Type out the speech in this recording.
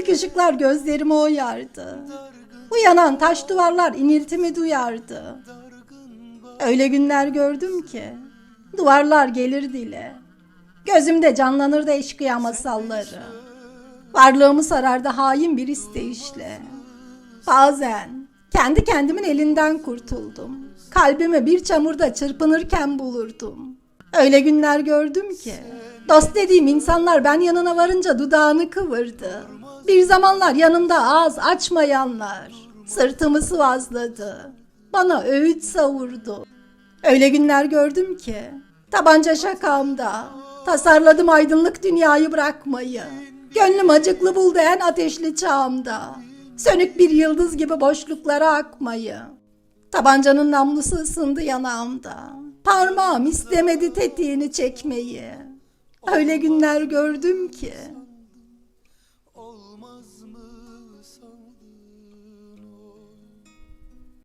İlk ışıklar gözlerimi oyardı. Uyanan taş duvarlar iniltimi duyardı. Öyle günler gördüm ki duvarlar gelir dile. Gözümde canlanırdı eşkıya masalları. Varlığımı sarardı hain bir isteyişle. Bazen kendi kendimin elinden kurtuldum. Kalbimi bir çamurda çırpınırken bulurdum. Öyle günler gördüm ki dost dediğim insanlar ben yanına varınca dudağını kıvırdı. Bir zamanlar yanımda ağız açmayanlar sırtımı sıvazladı. Bana öğüt savurdu. Öyle günler gördüm ki tabanca şakamda tasarladım aydınlık dünyayı bırakmayı. Gönlüm acıklı buldu en ateşli çağımda. Sönük bir yıldız gibi boşluklara akmayı. Tabancanın namlusu ısındı yanağımda. Parmağım istemedi tetiğini çekmeyi. Öyle günler gördüm ki. Olmaz mı sandım?